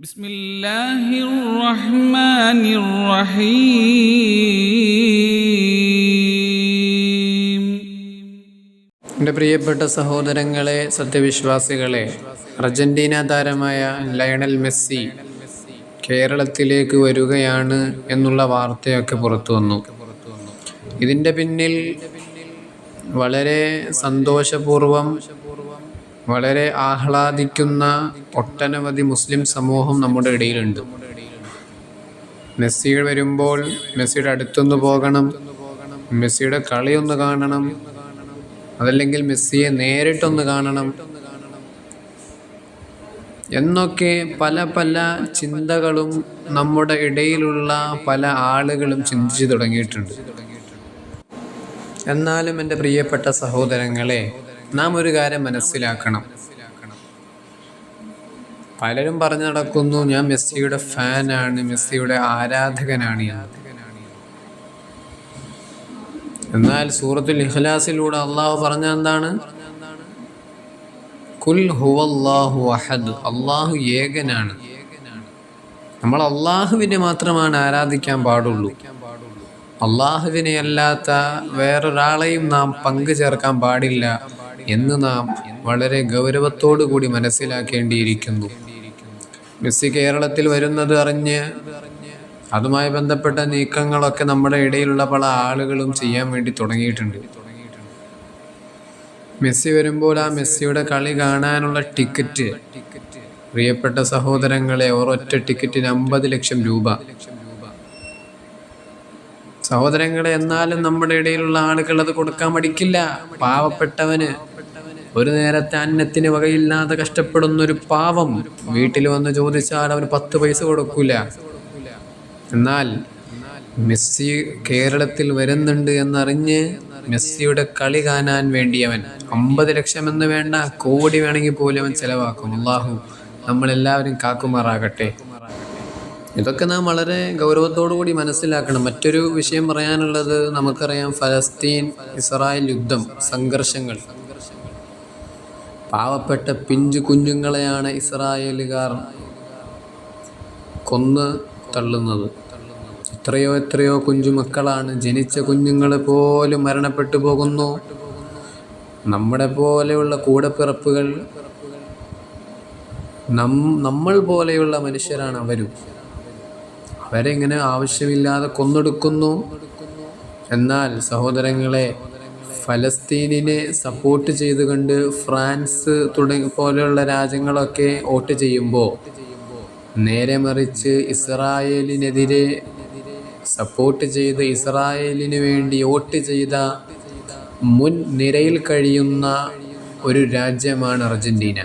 بسم الله الرحمن الرحيم എൻ്റെ പ്രിയപ്പെട്ട സഹോദരങ്ങളെ സത്യവിശ്വാസികളെ അർജന്റീന താരമായ ലയണൽ മെസ്സി കേരളത്തിലേക്ക് വരികയാണ് എന്നുള്ള വാർത്തയൊക്കെ പുറത്തു വന്നു ഇതിൻ്റെ പിന്നിൽ വളരെ സന്തോഷപൂർവം വളരെ ആഹ്ലാദിക്കുന്ന ഒട്ടനവധി മുസ്ലിം സമൂഹം നമ്മുടെ ഇടയിലുണ്ട്. മെസ്സി വരുമ്പോൾ മെസ്സിയുടെ അടുത്തൊന്ന് പോകണം മെസ്സിയുടെ കളി ഒന്ന് കാണണം അതല്ലെങ്കിൽ മെസ്സിയെ നേരിട്ടൊന്ന് കാണണം എന്നൊക്കെ പല പല ചിന്തകളും നമ്മുടെ ഇടയിലുള്ള പല ആളുകളും ചിന്തിച്ചു തുടങ്ങിയിട്ടുണ്ട്. എന്നാലും എന്റെ പ്രിയപ്പെട്ട സഹോദരങ്ങളെ നാം ഒരു കാര്യം മനസ്സിലാക്കണം. പലരും പറഞ്ഞു നടക്കുന്നു ഞാൻ മെസ്സിയുടെ ഫാനാണ് മെസ്സിയുടെ ആരാധകനാണ് എന്ന്. എന്നാൽ സൂറത്തുൽ ഇഖ്ലാസിലൂടെ അള്ളാഹു പറഞ്ഞ എന്താണ്? കുൽ ഹുവല്ലാഹു അഹദ് അള്ളാഹു ഏകനാണ്. നമ്മൾ അള്ളാഹുവിനെ മാത്രമാണ് ആരാധിക്കാൻ പാടുള്ളൂ. അള്ളാഹുവിനെ അല്ലാത്ത വേറൊരാളെയും നാം പങ്കു ചേർക്കാൻ പാടില്ല. എന്ന് നാം വളരെ ഗൗരവത്തോടു കൂടി മനസ്സിലാക്കേണ്ടിയിരിക്കുന്നു. മെസ്സി കേരളത്തിൽ വരുന്നത് അറിഞ്ഞ് അതുമായി ബന്ധപ്പെട്ട നീക്കങ്ങളൊക്കെ നമ്മുടെ ഇടയിലുള്ള പല ആളുകളും ചെയ്യാൻ വേണ്ടി തുടങ്ങിയിട്ടുണ്ട്. മെസ്സി വരുമ്പോൾ ആ മെസ്സിയുടെ കളി കാണാനുള്ള ടിക്കറ്റ് പ്രിയപ്പെട്ട സഹോദരങ്ങളെ ഒരൊറ്റ ടിക്കറ്റിന് അമ്പത് ലക്ഷം രൂപ. സഹോദരങ്ങളെ എന്നാലും നമ്മുടെ ഇടയിലുള്ള ആളുകൾ അത് കൊടുക്കാൻ മടിക്കില്ല. പാവപ്പെട്ടവന് ഒരു നേരത്തെ അന്നത്തിന് വകയില്ലാതെ കഷ്ടപ്പെടുന്ന ഒരു പാവം വീട്ടിൽ വന്ന് ചോദിച്ചാൽ അവന് പത്ത് പൈസ കൊടുക്കില്ല എന്നാൽ മെസ്സി കേരളത്തിൽ വരുന്നുണ്ട് എന്നറിഞ്ഞ് മെസ്സിയുടെ കളി കാണാൻ വേണ്ടി അവൻ അമ്പത് ലക്ഷം എന്ന് വേണ്ട കോടി വേണമെങ്കിൽ പോലും അവൻ ചെലവാക്കും. അള്ളാഹു നമ്മളെല്ലാവരും കാക്കുമാറാകട്ടെ. ഇതൊക്കെ നാം വളരെ ഗൗരവത്തോടു കൂടി മനസ്സിലാക്കണം. മറ്റൊരു വിഷയം പറയാനുള്ളത് നമുക്കറിയാം ഫലസ്തീൻ ഇസ്രായേൽ യുദ്ധം സംഘർഷങ്ങൾ. പാവപ്പെട്ട പിഞ്ചു കുഞ്ഞുങ്ങളെയാണ് ഇസ്രായേലുകാർ കൊന്ന് തള്ളുന്നത്. എത്രയോ എത്രയോ കുഞ്ഞുമക്കളാണ് ജനിച്ച കുഞ്ഞുങ്ങൾ പോലും മരണപ്പെട്ടു പോകുന്നു. നമ്മുടെ പോലെയുള്ള കൂടപ്പിറപ്പുകൾ നം നമ്മൾ പോലെയുള്ള മനുഷ്യരാണ് അവരും. അവരെ ഇങ്ങനെ ആവശ്യമില്ലാതെ കൊന്നൊടുക്കുന്നു? എന്നാൽ സഹോദരങ്ങളെ ഫലസ്തീനിനെ സപ്പോർട്ട് ചെയ്തുകൊണ്ട് ഫ്രാൻസ് തുടങ്ങി പോലെയുള്ള രാജ്യങ്ങളൊക്കെ വോട്ട് ചെയ്യുമ്പോൾ നേരെ മറിച്ച് ഇസ്രായേലിനെതിരെ സപ്പോർട്ട് ചെയ്ത് ഇസ്രായേലിന് വേണ്ടി വോട്ട് ചെയ്ത മുൻ നിരയിൽ കഴിയുന്ന ഒരു രാജ്യമാണ് അർജന്റീന.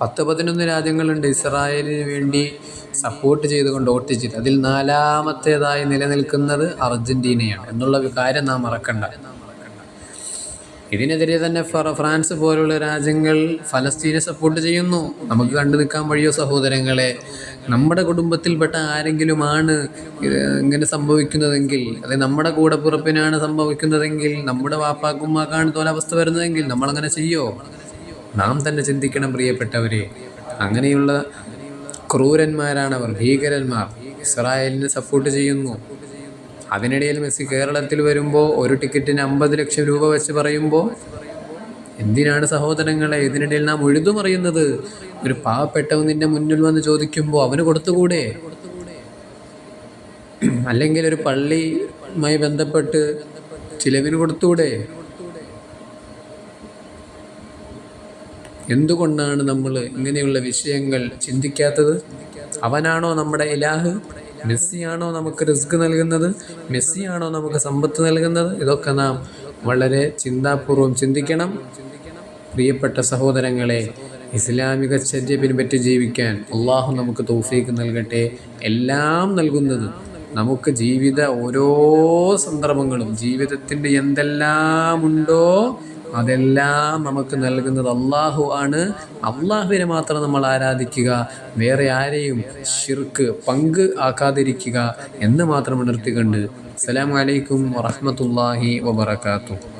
പത്ത് പതിനൊന്ന് രാജ്യങ്ങളുണ്ട് ഇസ്രായേലിന് വേണ്ടി സപ്പോർട്ട് ചെയ്തുകൊണ്ട് വോട്ട് ചെയ്ത് അതിൽ നാലാമത്തേതായി നിലനിൽക്കുന്നത് അർജന്റീനയാണ്. എന്നുള്ള കാര്യം നാം മറക്കണ്ട. ഇതിനെതിരെ തന്നെ ഫ്രാൻസ് പോലുള്ള രാജ്യങ്ങൾ ഫലസ്തീനെ സപ്പോർട്ട് ചെയ്യുന്നു. നമുക്ക് കണ്ടു നിൽക്കാൻ വഴിയോ സഹോദരങ്ങളെ? നമ്മുടെ കുടുംബത്തിൽപ്പെട്ട ആരെങ്കിലുമാണ് ഇങ്ങനെ സംഭവിക്കുന്നതെങ്കിൽ അത് നമ്മുടെ കൂടപ്പുറപ്പിനാണ് സംഭവിക്കുന്നതെങ്കിൽ നമ്മുടെ വാപ്പാക്കുമ്മാക്കാണ് തോലവസ്ഥ വരുന്നതെങ്കിൽ നമ്മളങ്ങനെ ചെയ്യോ? നാം തന്നെ ചിന്തിക്കണം പ്രിയപ്പെട്ടവരെ. അങ്ങനെയുള്ള ക്രൂരന്മാരാണ് അവർ ഭീകരന്മാർ. ഇസ്രായേലിനെ സപ്പോർട്ട് ചെയ്യുന്നു. അതിനിടയിൽ മെസ്സി കേരളത്തിൽ വരുമ്പോൾ ഒരു ടിക്കറ്റിന് അമ്പത് ലക്ഷം രൂപ വെച്ച് പറയുമ്പോൾ എന്തിനാണ് സഹോദരങ്ങളെ ഇതിനിടയിൽ നാം ഉഴുതുമറിയുന്നത്? ഒരു പാവപ്പെട്ടവൻ നിന്റെ മുന്നിൽ വന്ന് ചോദിക്കുമ്പോൾ അവന് കൊടുത്തുകൂടെ? അല്ലെങ്കിൽ ഒരു പള്ളിയുമായി ബന്ധപ്പെട്ട് ചിലവിന് കൊടുത്തുകൂടെ? എന്തുകൊണ്ടാണ് നമ്മൾ ഇങ്ങനെയുള്ള വിഷയങ്ങൾ ചിന്തിക്കാത്തത്? അവനാണോ നമ്മുടെ ഇലാഹ്? മെസ്സിയാണോ നമുക്ക് റിസ്ക് നൽകുന്നത്? മെസ്സിയാണോ നമുക്ക് സമ്പത്ത് നൽകുന്നത്? ഇതൊക്കെ നാം വളരെ ചിന്താപൂർവം ചിന്തിക്കണം. പ്രിയപ്പെട്ട സഹോദരങ്ങളെ ഇസ്ലാമിക ചര്യ പിൻപറ്റി ജീവിക്കാൻ അള്ളാഹു നമുക്ക് തൗഫീക്ക് നൽകട്ടെ. എല്ലാം നൽകുന്നത് നമുക്ക് ജീവിത ഓരോ സന്ദർഭങ്ങളും ജീവിതത്തിന്റെ എന്തെല്ലാം ഉണ്ടോ അതെല്ലാം നമുക്ക് നൽകുന്നത് അള്ളാഹു ആണ്. അള്ളാഹുവിനെ മാത്രം നമ്മൾ ആരാധിക്കുക വേറെ ആരെയും ഷിർക്ക് പങ്ക് ആക്കാതിരിക്കുക എന്ന് മാത്രം ഉണർത്തിക്കൊണ്ട് അസ്സലാമു അലൈക്കും വറഹ്മത്തുള്ളാഹി വബറകാതുഹു.